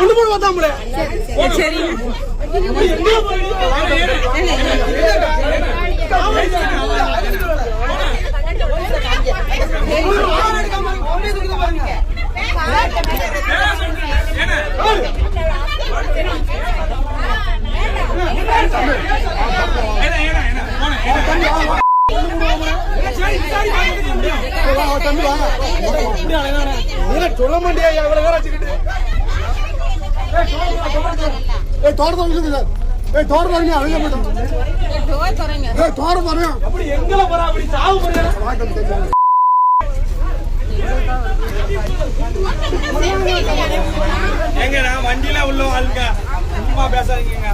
ஒண்ணு போட பார்த்தாமலே சரி சொல்ல மாட்டியா? எவ்வளவு நேரம் வச்சுக்கிட்டு ஏய் தோட்டத்தை வச்சுக்கிட்டு சார். ஏய் தோட்டத்தை வாங்கி அழுக மாட்டோம் ஏய் தோட்டம் பாருங்க. அப்படி எங்கல போறா அப்படி சாவு பாருங்க. எங்கடா நான் வண்டியில உள்ள ஆளுங்க. சும்மா பேசாதீங்க